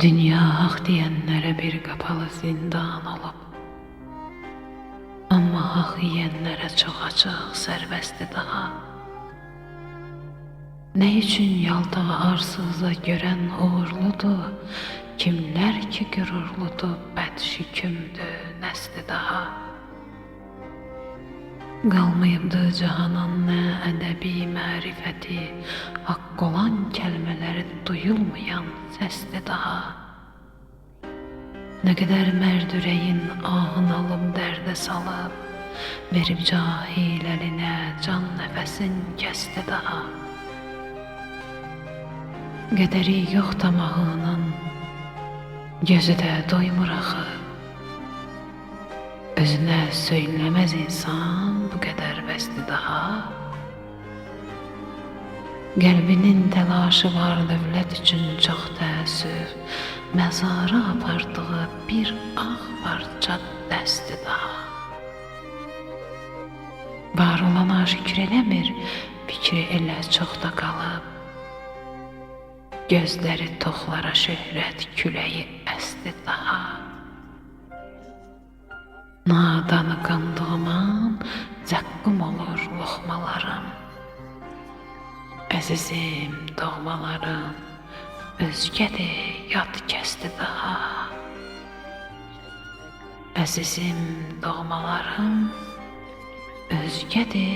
Dünya hak diyenlere bir kapalı zindan olup, ama hak yiyenlere çok açık serbestti daha. Ne için yaldağı arsızla gören uğurludu, kimler ki gururludu, bedşikümdü nesli daha. Qalmayıbdı cahanan nə ədəbi mərifəti, haqq olan kəlmələr duyulmayan səsli daha. Nə qədər mərd ürəyin ahın alıb dərdə salıb, verib cahil əlinə can nəfəsin kəsdi daha. Qədəri yox tamahının, gözü də doymur axı. Özünə söyləməz insan bu qədər bəsdi daha. Qəlbinin təlaşı var dövlət üçün çox təəssüf. Məzara apardığı bir ağ parça dəsti daha. Var olana şükür eləmir, fikri elə çox da qalıb. Gözləri toxlara şöhrət küləyi əsdi daha. Nadanı qandığıman zəqqum olur loxmalarım. Əzizim, doğmalarım, özgədir, yad kəsdi daha. Əzizim, doğmalarım, özgədir.